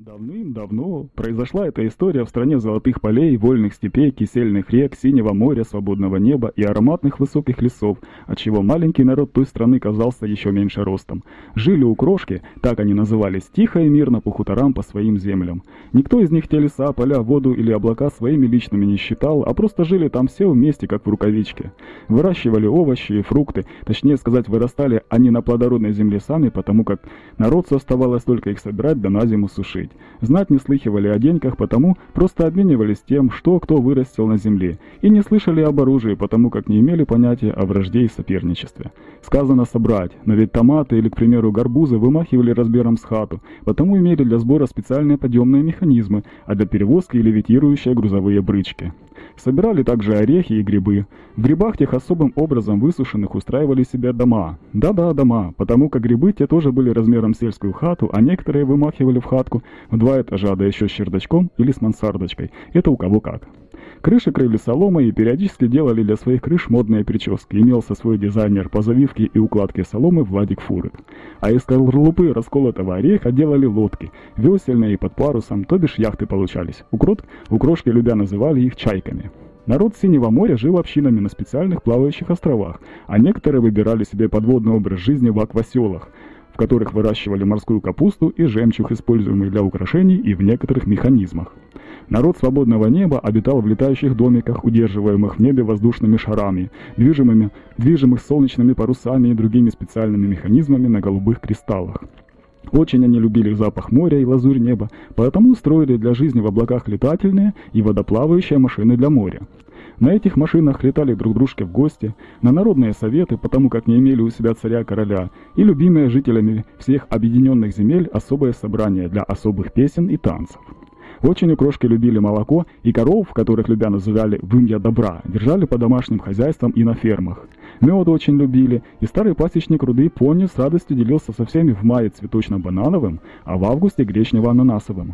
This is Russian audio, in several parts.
Давным-давно произошла эта история в стране золотых полей, вольных степей, кисельных рек, синего моря, свободного неба и ароматных высоких лесов, отчего маленький народ той страны казался еще меньше ростом. Жили у крошки, так они назывались, тихо и мирно по хуторам по своим землям. Никто из них те леса, поля, воду или облака своими личными не считал, а просто жили там все вместе, как в рукавичке. Выращивали овощи и фрукты, точнее сказать, вырастали они на плодородной земле сами, потому как народцу оставалось только их собирать да на зиму сушить жить. Знать не слыхивали о деньках, потому просто обменивались тем, что кто вырастил на земле, и не слышали об оружии, потому как не имели понятия о вражде и соперничестве. Сказано собрать, но ведь томаты или, к примеру, горбузы вымахивали размером с хату, потому имели для сбора специальные подъемные механизмы, а для перевозки левитирующие грузовые брычки. Собирали также орехи и грибы. В грибах тех особым образом высушенных устраивали себе дома. Да-да, дома, потому как грибы те тоже были размером сельскую хату, а некоторые вымахивали в хатку в два этажа, да еще с чердачком или с мансардочкой. Это у кого как. Крыши крыли соломой и периодически делали для своих крыш модные прически. Имелся свой дизайнер по завивке и укладке соломы Владик Фурык. А из скорлупы расколотого ореха делали лодки, весельные и под парусом, то бишь яхты получались. Укрот, укрошки любя называли их чайками. Народ Синего моря жил общинами на специальных плавающих островах, а некоторые выбирали себе подводный образ жизни в акваселах, которых выращивали морскую капусту и жемчуг, используемый для украшений и в некоторых механизмах. Народ свободного неба обитал в летающих домиках, удерживаемых в небе воздушными шарами, движимыми, движимых солнечными парусами и другими специальными механизмами на голубых кристаллах. Очень они любили запах моря и лазурь неба, поэтому устроили для жизни в облаках летательные и водоплавающие машины для моря. На этих машинах летали друг дружке в гости, на народные советы, потому как не имели у себя царя-короля, и любимые жителями всех объединенных земель особое собрание для особых песен и танцев. Очень у крошки любили молоко, и коров, которых любя называли «вымья добра», держали по домашним хозяйствам и на фермах. Мед очень любили, и старый пасечник руды Пони с радостью делился со всеми в мае цветочно-банановым, а в августе гречнево-ананасовым.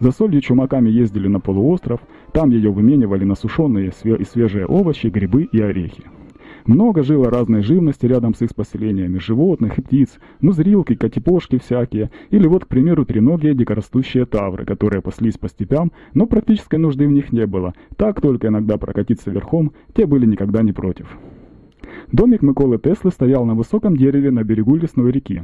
За солью чумаками ездили на полуостров, там ее выменивали на сушеные и свежие овощи, грибы и орехи. Много жило разной живности рядом с их поселениями, животных и птиц, музрилки, котипошки всякие, или вот, к примеру, треногие дикорастущие тавры, которые паслись по степям, но практической нужды в них не было, так только иногда прокатиться верхом, те были никогда не против. Домик Миколы Теслы стоял на высоком дереве на берегу лесной реки.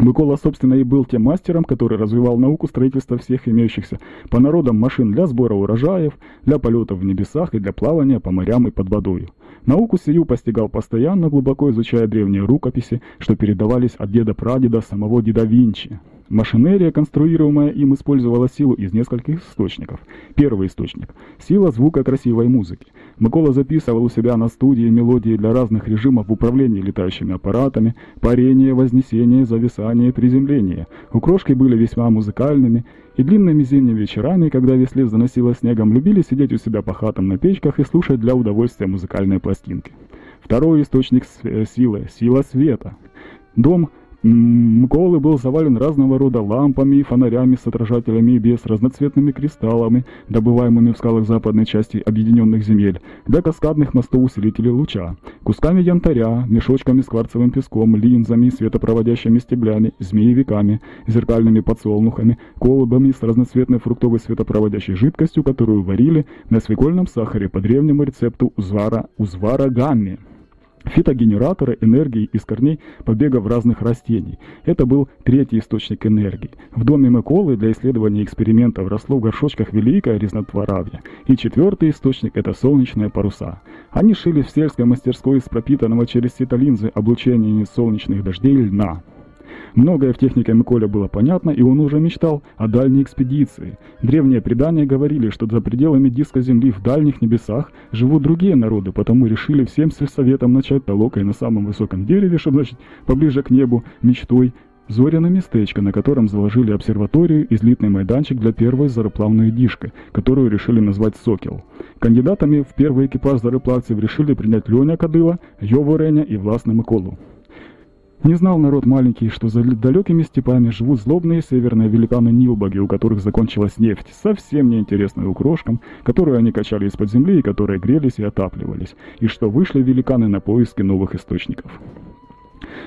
Микола, собственно, и был тем мастером, который развивал науку строительства всех имеющихся по народам машин для сбора урожаев, для полетов в небесах и для плавания по морям и под водой. Науку сию постигал постоянно, глубоко изучая древние рукописи, что передавались от деда-прадеда самого деда Винчи. Машинерия, конструируемая им, использовала силу из нескольких источников. Первый источник – сила звука красивой музыки. Микола записывал у себя на студии мелодии для разных режимов в управлении летающими аппаратами, парение, вознесение, зависание, приземление. Укрошки были весьма музыкальными, и длинными зимними вечерами, когда весь лес заносило снегом, любили сидеть у себя по хатам на печках и слушать для удовольствия музыкальные пластинки. Второй источник силы – сила света. Дом Мколы был завален разного рода лампами и фонарями с отражателями и без, разноцветными кристаллами, добываемыми в скалах западной части объединенных земель, для каскадных мостов усилителей луча, кусками янтаря, мешочками с кварцевым песком, линзами, светопроводящими стеблями, змеевиками, зеркальными подсолнухами, колбами с разноцветной фруктовой светопроводящей жидкостью, которую варили на свекольном сахаре по древнему рецепту узвара, узвара гамми. Фитогенераторы энергии из корней побегов разных растений. Это был третий источник энергии. В доме Миколы для исследования экспериментов росло в горшочках великое резнотворавье. И четвертый источник – это солнечные паруса. Они шили в сельской мастерской из пропитанного через ситолинзы облучения солнечных дождей льна. Многое в технике Миколя было понятно, и он уже мечтал о дальней экспедиции. Древние предания говорили, что за пределами диска Земли в дальних небесах живут другие народы, потому решили всем сельсоветам начать толокой на самом высоком дереве, чтобы, значит, поближе к небу, мечтой, Зоряное местечко, на котором заложили обсерваторию и злитный майданчик для первой зароплавной дишки, которую решили назвать «Сокел». Кандидатами в первый экипаж зароплавцев решили принять Леня Кадыла, Йову Реня и Власна Миколу. Не знал народ маленький, что за далекими степами живут злобные северные великаны Нилбоги, у которых закончилась нефть, совсем неинтересная укрошкам, которую они качали из-под земли и которые грелись и отапливались, и что вышли великаны на поиски новых источников.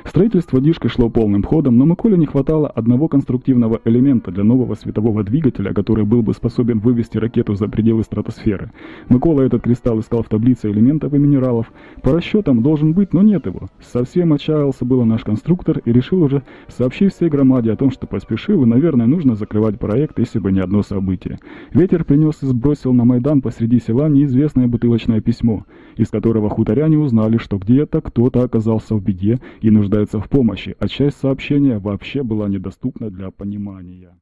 Строительство Дишки шло полным ходом, но Миколе не хватало одного конструктивного элемента для нового светового двигателя, который был бы способен вывести ракету за пределы стратосферы. Микола этот кристалл искал в таблице элементов и минералов. По расчетам должен быть, но нет его. Совсем отчаялся было наш конструктор и решил уже сообщить всей громаде о том, что поспешил и, наверное, нужно закрывать проект, если бы не одно событие. Ветер принес и сбросил на Майдан посреди села неизвестное бутылочное письмо, из которого хуторяне узнали, что где-то кто-то оказался в беде и нуждается в помощи, а часть сообщения вообще была недоступна для понимания.